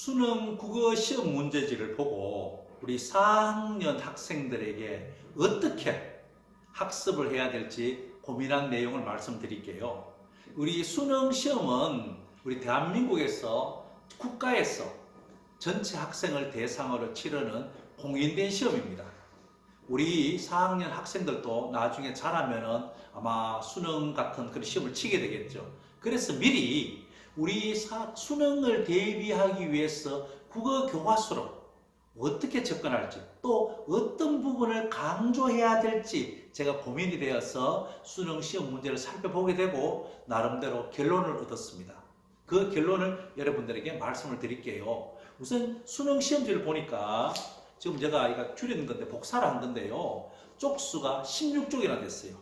수능 국어 시험 문제지를 보고 우리 4학년 학생들에게 어떻게 학습을 해야 될지 고민한 내용을 말씀드릴게요. 우리 수능 시험은 우리 대한민국에서 국가에서 전체 학생을 대상으로 치르는 공인된 시험입니다. 우리 4학년 학생들도 나중에 자라면은 아마 수능 같은 그런 시험을 치게 되겠죠. 그래서 미리 우리 사- 수능을 대비하기 위해서 국어 교과서로 어떻게 접근할지 또 어떤 부분을 강조해야 될지 제가 고민이 되어서 수능 시험 문제를 살펴보게 되고 나름대로 결론을 얻었습니다. 그 결론을 여러분들에게 말씀을 드릴게요. 우선 수능 시험지를 보니까 지금 제가 이거 줄이는 건데 복사를 한 건데요. 쪽수가 16쪽이나 됐어요.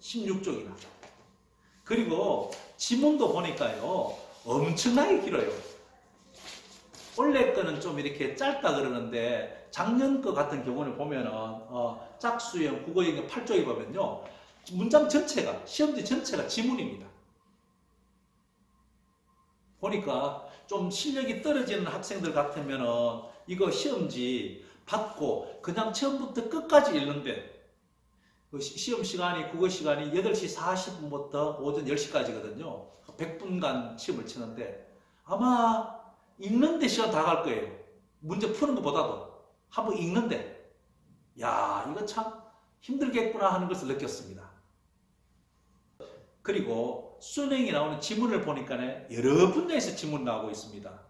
16쪽이나. 그리고 지문도 보니까요. 엄청나게 길어요. 원래 거는 좀 이렇게 짧다 그러는데 작년 거 같은 경우는 보면은 어, 짝수형 국어형의 8쪽에 보면요. 문장 전체가 시험지 전체가 지문입니다. 보니까 좀 실력이 떨어지는 학생들 같으면은 이거 시험지 받고 그냥 처음부터 끝까지 읽는데 그 시- 시험 시간이 국어 시간이 8시 40분부터 오전 10시까지거든요. 100분간 시험을 치는데 아마 읽는데 시간 다 갈 거예요. 문제 푸는 것보다도 한번 읽는데 야 이거 참 힘들겠구나 하는 것을 느꼈습니다. 그리고 수능이 나오는 지문을 보니까 여러 분야에서 지문 나오고 있습니다.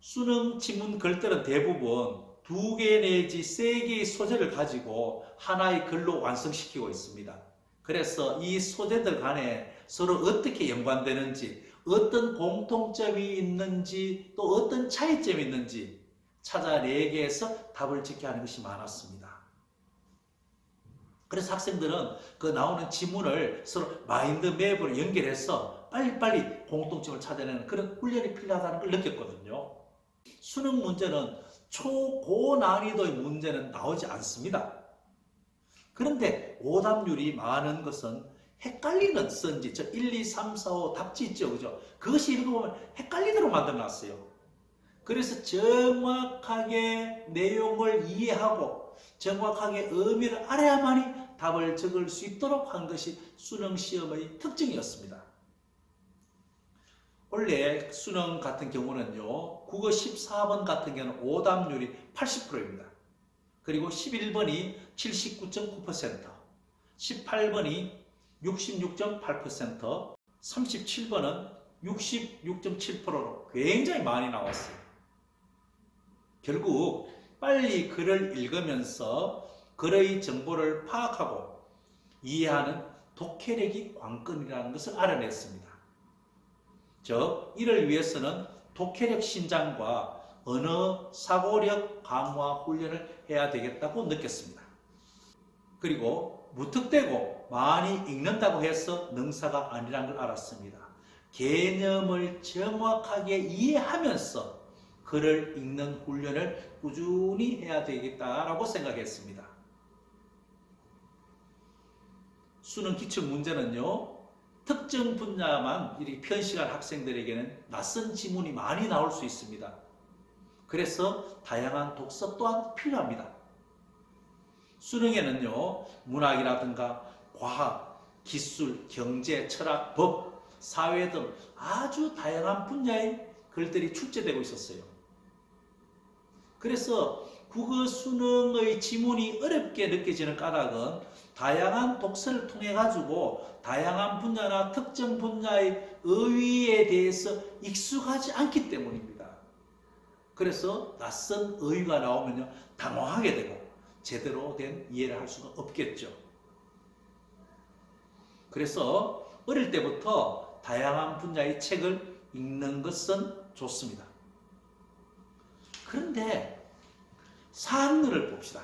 수능 지문 글들은 대부분 두 개 내지 세 개의 소재를 가지고 하나의 글로 완성시키고 있습니다. 그래서 이 소재들 간에 서로 어떻게 연관되는지, 어떤 공통점이 있는지, 또 어떤 차이점이 있는지 찾아내기 위해서 답을 짓게 하는 것이 많았습니다. 그래서 학생들은 그 나오는 지문을 서로 마인드 맵으로 연결해서 빨리빨리 공통점을 찾아내는 그런 훈련이 필요하다는 걸 느꼈거든요. 수능 문제는 초고난이도의 문제는 나오지 않습니다. 그런데 오답률이 많은 것은 헷갈리는 선지, 저 1, 2, 3, 4, 5 답지 있죠. 그죠? 그것이 읽어보면 헷갈리도록 만들어 놨어요. 그래서 정확하게 내용을 이해하고 정확하게 의미를 알아야만이 답을 적을 수 있도록 한 것이 수능 시험의 특징이었습니다. 원래 수능 같은 경우는요, 국어 14번 같은 경우는 오답률이 80%입니다. 그리고 11번이 79.9%, 18번이 66.8%, 37번은 66.7%로 굉장히 많이 나왔어요. 결국 빨리 글을 읽으면서 글의 정보를 파악하고 이해하는 독해력이 관건이라는 것을 알아냈습니다. 즉, 이를 위해서는 독해력 신장과 언어 사고력 강화 훈련을 해야 되겠다고 느꼈습니다. 그리고 무턱대고 많이 읽는다고 해서 능사가 아니라는 걸 알았습니다. 개념을 정확하게 이해하면서 글을 읽는 훈련을 꾸준히 해야 되겠다라고 생각했습니다. 수능 기출 문제는요, 특정 분야만 이렇게 편식한 학생들에게는 낯선 지문이 많이 나올 수 있습니다. 그래서 다양한 독서 또한 필요합니다. 수능에는요, 문학이라든가 과학, 기술, 경제, 철학, 법, 사회 등 아주 다양한 분야의 글들이 출제되고 있었어요. 그래서 국어 수능의 지문이 어렵게 느껴지는 까닭은 다양한 독서를 통해 가지고 다양한 분야나 특정 분야의 어휘에 대해서 익숙하지 않기 때문입니다. 그래서 낯선 어휘가 나오면요 당황하게 되고 제대로 된 이해를 할 수가 없겠죠. 그래서 어릴 때부터 다양한 분야의 책을 읽는 것은 좋습니다. 그런데 4학년을 봅시다.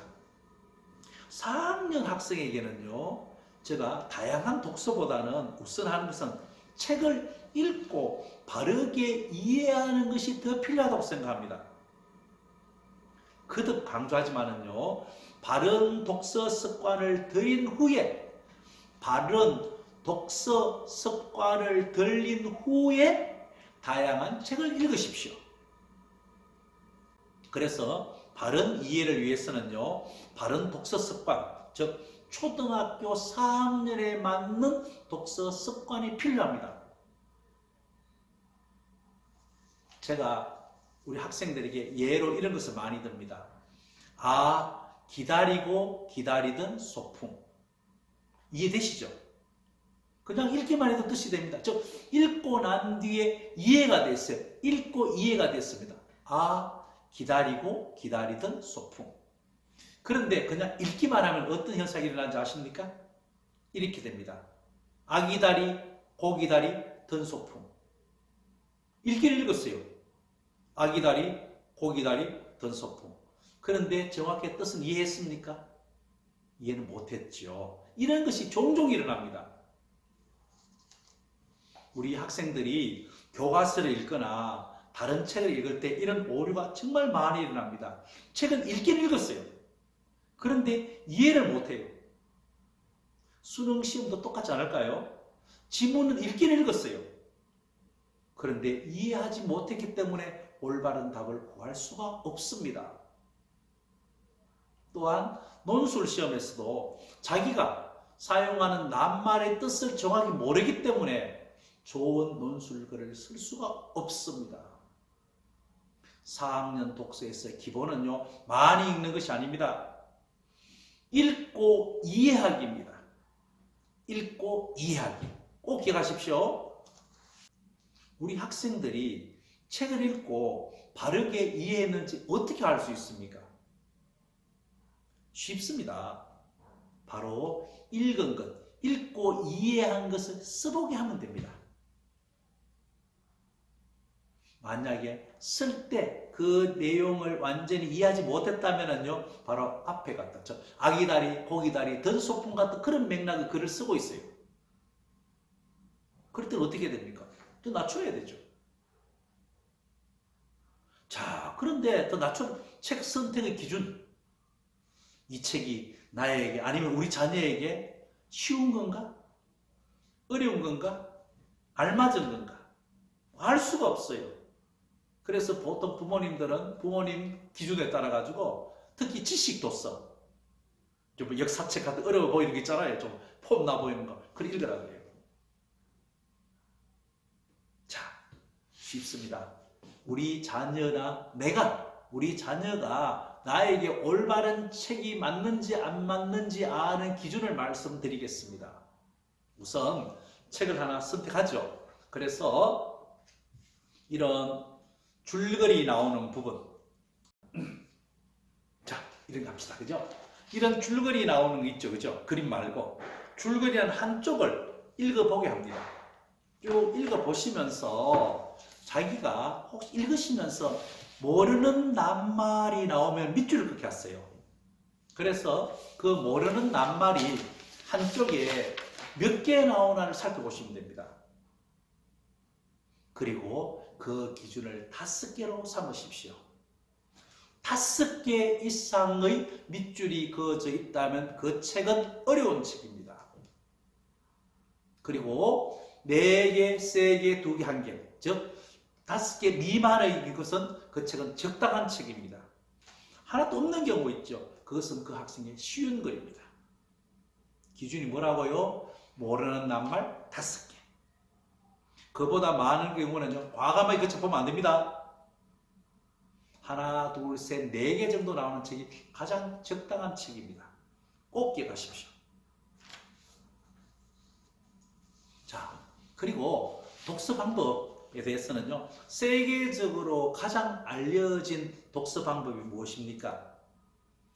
4학년 학생에게는요, 제가 다양한 독서보다는 우선 하는 것은 책을 읽고 바르게 이해하는 것이 더 필요하다고 생각합니다. 거듭 강조하지만은요, 바른 독서 습관을 들인 후에, 바른 독서 습관을 들린 후에 다양한 책을 읽으십시오. 그래서 바른 이해를 위해서는요, 바른 독서 습관, 즉, 초등학교 4학년에 맞는 독서 습관이 필요합니다. 제가 우리 학생들에게 예로 이런 것을 많이 듭니다. 아, 기다리고 기다리던 소풍. 이해되시죠? 그냥 읽기만 해도 뜻이 됩니다. 즉, 읽고 난 뒤에 이해가 됐어요. 읽고 이해가 됐습니다. 아, 기다리고 기다리던 소풍. 그런데 그냥 읽기만 하면 어떤 현상이 일어나는지 아십니까? 이렇게 됩니다. 아기다리, 고기다리, 던소풍. 읽기를 읽었어요. 아기다리, 고기다리, 던소풍. 그런데 정확히 뜻은 이해했습니까? 이해는 못했죠. 이런 것이 종종 일어납니다. 우리 학생들이 교과서를 읽거나 다른 책을 읽을 때 이런 오류가 정말 많이 일어납니다. 책은 읽긴 읽었어요. 그런데 이해를 못해요. 수능 시험도 똑같지 않을까요? 지문은 읽긴 읽었어요. 그런데 이해하지 못했기 때문에 올바른 답을 구할 수가 없습니다. 또한 논술 시험에서도 자기가 사용하는 낱말의 뜻을 정확히 모르기 때문에 좋은 논술글을 쓸 수가 없습니다. 4학년 독서에서 기본은요, 많이 읽는 것이 아닙니다. 읽고 이해하기입니다. 읽고 이해하기. 꼭 기억하십시오. 우리 학생들이 책을 읽고 바르게 이해했는지 어떻게 알 수 있습니까? 쉽습니다. 바로 읽은 것, 읽고 이해한 것을 써보게 하면 됩니다. 만약에 쓸 때 그 내용을 완전히 이해하지 못했다면요, 바로 앞에 갔다. 저 아기다리, 고기다리, 던소풍 같은 그런 맥락의 글을 쓰고 있어요. 그럴 때는 어떻게 됩니까? 또 낮춰야 되죠. 자, 그런데 더 낮춘 책 선택의 기준. 이 책이 나에게 아니면 우리 자녀에게 쉬운 건가? 어려운 건가? 알맞은 건가? 알 수가 없어요. 그래서 보통 부모님들은 부모님 기준에 따라 가지고 특히 지식도서 좀 역사책 같은 어려워 보이는 게 있잖아요. 좀 폼나 보이는 거. 그걸 읽으라 그래요. 자, 쉽습니다. 우리 자녀나 내가 우리 자녀가 나에게 올바른 책이 맞는지 안 맞는지 아는 기준을 말씀드리겠습니다. 우선 책을 하나 선택하죠. 그래서 이런 줄거리 나오는 부분. 자, 이런 거 합시다. 그죠? 이런 줄거리 나오는 거 있죠. 그죠? 그림 말고. 줄거리한 한쪽을 읽어보게 합니다. 쭉 읽어보시면서 자기가 혹시 읽으시면서 모르는 낱말이 나오면 밑줄을 그렇게 하세요. 그래서 그 모르는 낱말이 한쪽에 몇 개 나오나를 살펴보시면 됩니다. 그리고 그 기준을 다섯 개로 삼으십시오. 다섯 개 이상의 밑줄이 그어져 있다면 그 책은 어려운 책입니다. 그리고 네 개, 세 개, 두 개, 한 개. 즉, 다섯 개 미만의 이것은 그 책은 적당한 책입니다. 하나도 없는 경우 있죠. 그것은 그 학생의 쉬운 글입니다. 기준이 뭐라고요? 모르는 낱말 다섯 개. 그보다 많은 경우는요, 과감하게 그쳐 보면 안 됩니다. 하나, 둘, 셋, 네 개 정도 나오는 책이 가장 적당한 책입니다. 꼭 기억하십시오. 자, 그리고 독서 방법에 대해서는요, 세계적으로 가장 알려진 독서 방법이 무엇입니까?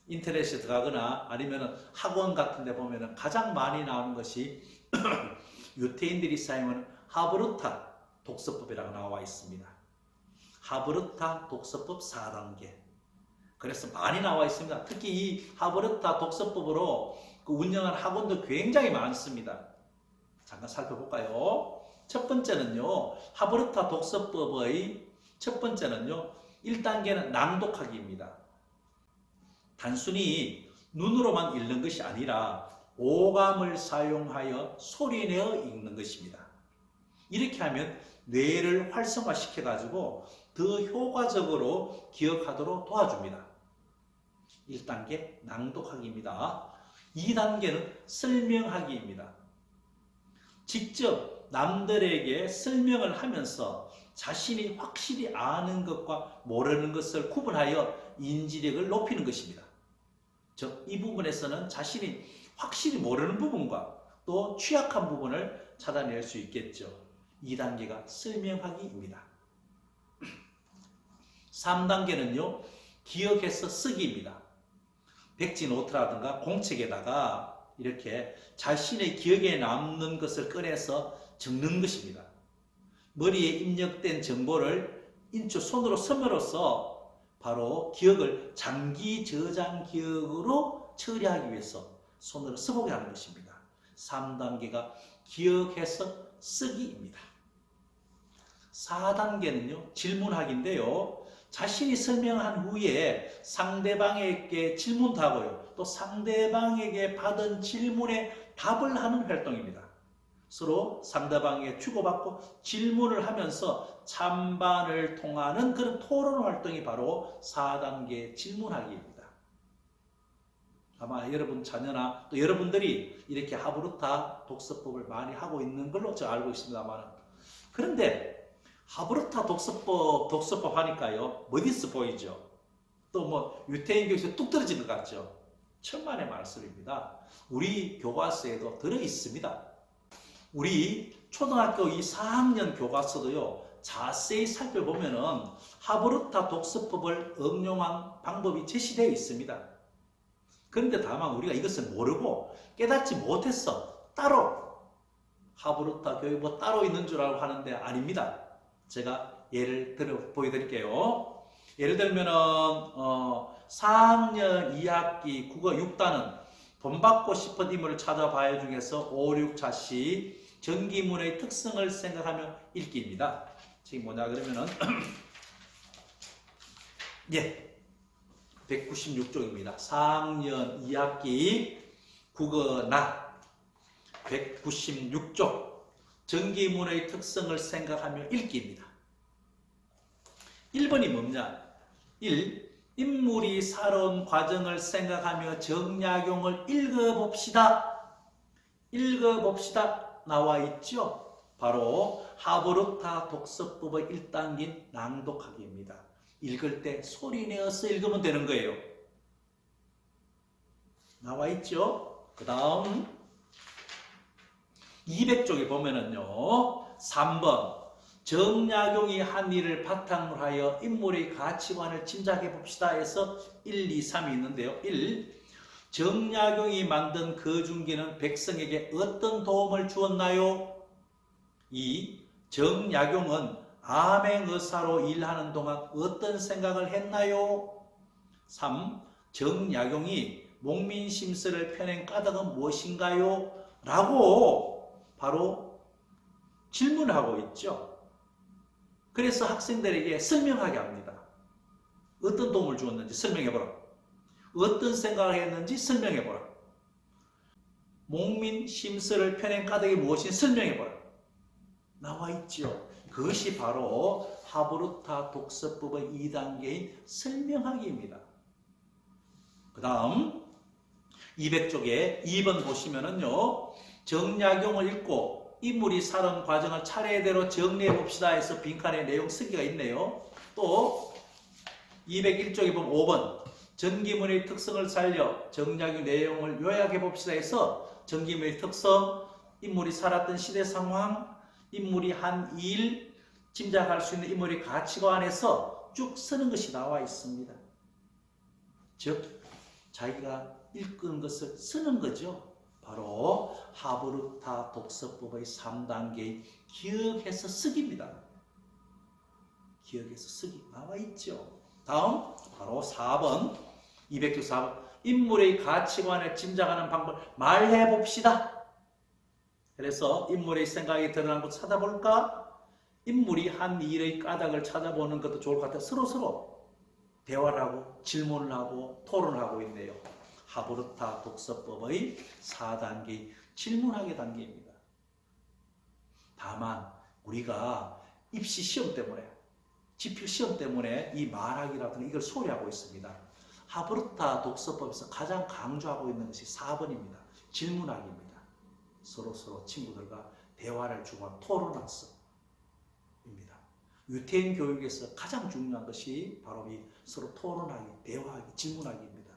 인터넷에 들어가거나 아니면 학원 같은 데 보면 가장 많이 나오는 것이 유태인들이 사용하는 하브르타 독서법이라고 나와 있습니다. 하브르타 독서법 4단계. 그래서 많이 나와 있습니다. 특히 이 하브르타 독서법으로 그 운영한 학원도 굉장히 많습니다. 잠깐 살펴볼까요? 첫 번째는요, 하브르타 독서법의 첫 번째는요, 1단계는 낭독하기입니다. 단순히 눈으로만 읽는 것이 아니라 오감을 사용하여 소리내어 읽는 것입니다. 이렇게 하면 뇌를 활성화시켜 가지고 더 효과적으로 기억하도록 도와줍니다. 1단계 낭독하기입니다. 2단계는 설명하기입니다. 직접 남들에게 설명을 하면서 자신이 확실히 아는 것과 모르는 것을 구분하여 인지력을 높이는 것입니다. 즉, 이 부분에서는 자신이 확실히 모르는 부분과 또 취약한 부분을 찾아낼 수 있겠죠. 2단계가 설명하기입니다. 3단계는요, 기억해서 쓰기입니다. 백지 노트라든가 공책에다가 이렇게 자신의 기억에 남는 것을 꺼내서 적는 것입니다. 머리에 입력된 정보를 인초 손으로 섬으로써 바로 기억을 장기 저장 기억으로 처리하기 위해서 손으로 써보게 하는 것입니다. 3단계가 기억해서 쓰기입니다. 4단계는요, 질문하기인데요. 자신이 설명한 후에 상대방에게 질문도 하고요. 또 상대방에게 받은 질문에 답을 하는 활동입니다. 서로 상대방에게 주고받고 질문을 하면서 찬반을 통하는 그런 토론 활동이 바로 4단계 질문하기입니다. 아마 여러분 자녀나 또 여러분들이 이렇게 하브루타 독서법을 많이 하고 있는 걸로 제가 알고 있습니다만 그런데 하브루타 독서법 독서법 하니까요. 멋있어 보이죠? 또 뭐 유태인 교육에서 뚝 떨어진 것 같죠? 천만의 말씀입니다. 우리 교과서에도 들어 있습니다. 우리 초등학교 이 4학년 교과서도요 자세히 살펴보면은 하브루타 독서법을 응용한 방법이 제시되어 있습니다. 그런데 다만 우리가 이것을 모르고 깨닫지 못했어. 따로 하브루타 교육부 따로 있는 줄 알고 하는데 아닙니다. 제가 예를 들어 보여드릴게요. 예를 들면은 어, 4학년 2학기 국어 6단은 돈 받고 싶은 인물을 찾아봐야 중에서 5, 6차시 전기문의 특성을 생각하며 읽기입니다. 지금 뭐냐 그러면은 예 196쪽입니다. 4학년 2학기 국어 나 196쪽 전기문의 특성을 생각하며 읽기입니다. 1번이 뭐냐? 1. 인물이 살아온 과정을 생각하며 정약용을 읽어봅시다. 읽어봅시다. 나와 있죠? 바로 하브루타 독서법의 1단계인 낭독하기입니다. 읽을 때 소리 내어서 읽으면 되는 거예요. 나와 있죠? 그 다음 200쪽에 보면은요. 3번 정약용이 한 일을 바탕으로 하여 인물의 가치관을 짐작해 봅시다 해서 1, 2, 3이 있는데요. 1. 정약용이 만든 거중기는 백성에게 어떤 도움을 주었나요? 2. 정약용은 암행의사로 일하는 동안 어떤 생각을 했나요? 3. 정약용이 목민심서를 펴낸 까닭은 무엇인가요? 라고 바로 질문하고 있죠. 그래서 학생들에게 설명하게 합니다. 어떤 도움을 주었는지 설명해보라. 어떤 생각을 했는지 설명해보라. 목민 심서를 펴낸 까닭이 무엇인지 설명해보라. 나와 있죠. 그것이 바로 하브루타 독서법의 2단계인 설명하기입니다. 그 다음 200쪽에 2번 보시면은요. 정약용을 읽고 인물이 살은 과정을 차례대로 정리해 봅시다 해서 빈칸에 내용 쓰기가 있네요. 또 201쪽에 보면 5번 전기문의 특성을 살려 정약용 내용을 요약해 봅시다 해서 전기문의 특성, 인물이 살았던 시대 상황, 인물이 한 일, 짐작할 수 있는 인물의 가치관에서 쭉 쓰는 것이 나와 있습니다. 즉, 자기가 읽은 것을 쓰는 거죠. 바로 하브루타 독서법의 3단계인 기억해서 쓰기입니다. 기억해서 쓰기 나와 있죠. 다음 바로 4번 204번 인물의 가치관을 짐작하는 방법 말해 봅시다. 그래서 인물의 생각이 드러난 것 찾아볼까? 인물이 한 일의 까닭을 찾아보는 것도 좋을 것 같아요. 서로 서로 대화를 하고 질문을 하고 토론을 하고 있네요. 하브루타 독서법의 4단계 질문하기 단계입니다. 다만 우리가 입시 시험 때문에 지필 시험 때문에 이 말하기라든가 이걸 소리하고 있습니다. 하브르타 독서법에서 가장 강조하고 있는 것이 4번입니다. 질문하기입니다. 서로 서로 친구들과 대화를 주고 토론학습입니다. 유태인 교육에서 가장 중요한 것이 바로 이 서로 토론하기, 대화하기, 질문하기입니다.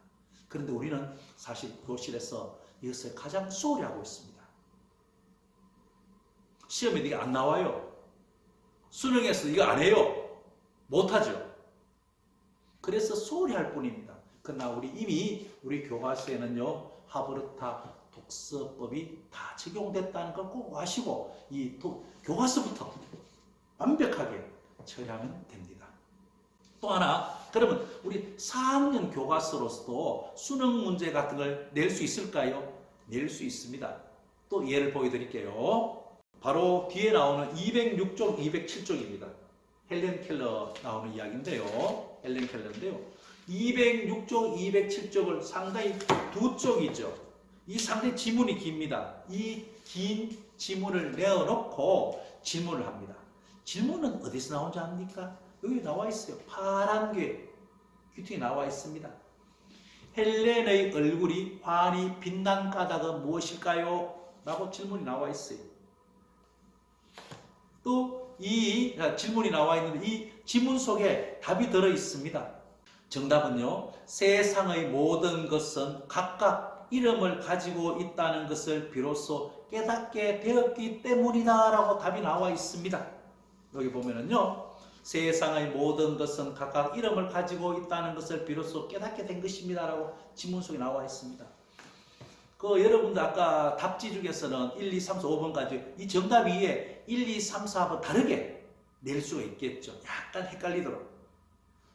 그런데 우리는 사실 교실에서 이것을 가장 소홀히 하고 있습니다. 시험에 이게 안 나와요. 수능에서 이거 안 해요. 못하죠. 그래서 소홀히 할 뿐입니다. 그러나 우리 이미 우리 교과서에는요, 하브르타 독서법이 다 적용됐다는 걸 꼭 아시고, 이 도- 교과서부터 완벽하게 처리하면 됩니다. 또 하나, 그러면 우리 4학년 교과서로서도 수능 문제 같은 걸 낼 수 있을까요? 낼 수 있습니다. 또 예를 보여드릴게요. 바로 뒤에 나오는 206쪽, 207쪽입니다. 헬렌 켈러 나오는 이야기인데요. 헬렌 켈러인데요. 206쪽, 207쪽을 상당히 두 쪽이죠. 이 상당히 지문이 깁니다. 이 긴 지문을 내어놓고 질문을 합니다. 질문은 어디서 나온지 압니까? 여기 나와 있어요. 파란 게 귀퉁이 나와 있습니다. 헬렌의 얼굴이 환히 빛난 까닭은 무엇일까요? 라고 질문이 나와 있어요. 또 이 질문이 나와 있는 이 지문 속에 답이 들어 있습니다. 정답은요. 세상의 모든 것은 각각 이름을 가지고 있다는 것을 비로소 깨닫게 되었기 때문이다라고 답이 나와 있습니다. 여기 보면은요. 세상의 모든 것은 각각 이름을 가지고 있다는 것을 비로소 깨닫게 된 것입니다라고 지문 속에 나와 있습니다. 그 여러분들 아까 답지 중에서는 1, 2, 3, 4, 5번까지 이 정답 위에 1, 2, 3, 4번 다르게 낼 수가 있겠죠. 약간 헷갈리도록.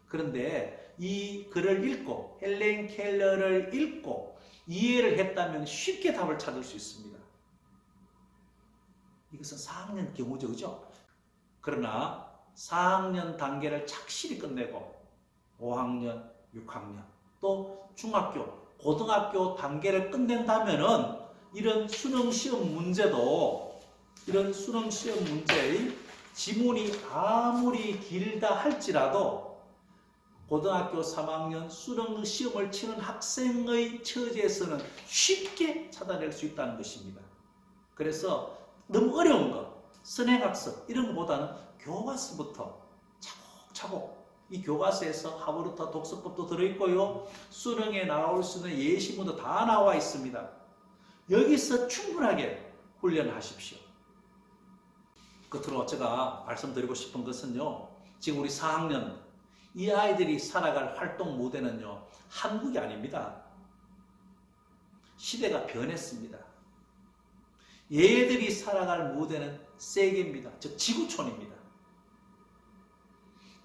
그런데 이 글을 읽고 헬렌 켈러를 읽고 이해를 했다면 쉽게 답을 찾을 수 있습니다. 이것은 4학년 경우죠. 그죠? 그러나 4학년 단계를 착실히 끝내고 5학년, 6학년 또 중학교, 고등학교 단계를 끝낸다면은 이런 수능 시험 문제도 이런 수능 시험 문제의 지문이 아무리 길다 할지라도 고등학교 3학년 수능 시험을 치는 학생의 처지에서는 쉽게 찾아낼 수 있다는 것입니다. 그래서 너무 어려운 것, 선행학습 이런 것보다는 교과서부터 차곡차곡 이 교과서에서 하브르타 독서법도 들어있고요. 수능에 나올 수 있는 예시문도 다 나와 있습니다. 여기서 충분하게 훈련하십시오. 끝으로 제가 말씀드리고 싶은 것은요. 지금 우리 4학년 이 아이들이 살아갈 활동 무대는요. 한국이 아닙니다. 시대가 변했습니다. 얘들이 살아갈 무대는 세계입니다. 즉 지구촌입니다.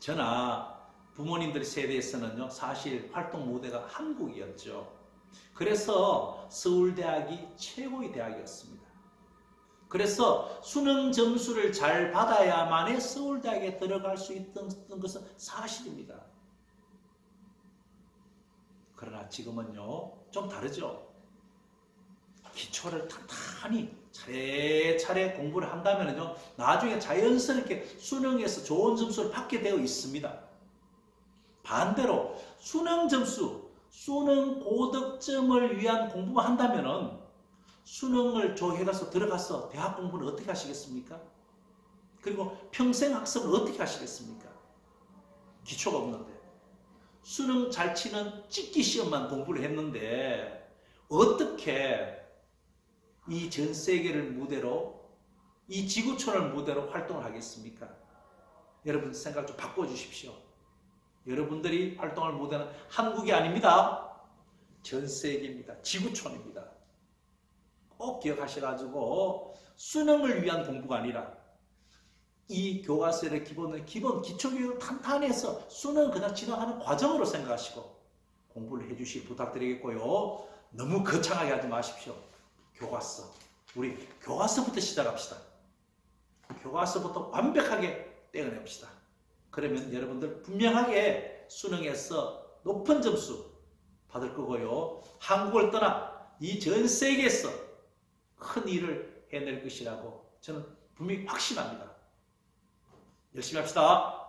저나 부모님들 세대에서는요, 사실 활동 무대가 한국이었죠. 그래서 서울대학이 최고의 대학이었습니다. 그래서 수능 점수를 잘 받아야만에 서울대학에 들어갈 수 있던 것은 사실입니다. 그러나 지금은요, 좀 다르죠. 기초를 탄탄히 차례차례 공부를 한다면요, 나중에 자연스럽게 수능에서 좋은 점수를 받게 되어 있습니다. 반대로 수능 점수, 수능 고득점을 위한 공부만 한다면은 수능을 조회가서 들어가서 대학 공부는 어떻게 하시겠습니까? 그리고 평생 학습을 어떻게 하시겠습니까? 기초가 없는데 수능 잘 치는 찍기 시험만 공부를 했는데 어떻게 이 전 세계를 무대로 이 지구촌을 무대로 활동을 하겠습니까? 여러분 생각 좀 바꿔주십시오. 여러분들이 활동할 무대는 한국이 아닙니다. 전 세계입니다. 지구촌입니다. 꼭 기억하셔가지고 수능을 위한 공부가 아니라 이 교과서의 기본을 기본 기초교육을 탄탄해서 수능 그냥 지나가는 과정으로 생각하시고 공부를 해주시 부탁드리겠고요. 너무 거창하게 하지 마십시오. 교과서. 우리 교과서부터 시작합시다. 교과서부터 완벽하게 떼어냅시다. 그러면 여러분들 분명하게 수능에서 높은 점수 받을 거고요. 한국을 떠나 이 전 세계에서 큰 일을 해낼 것이라고 저는 분명히 확신합니다. 열심히 합시다.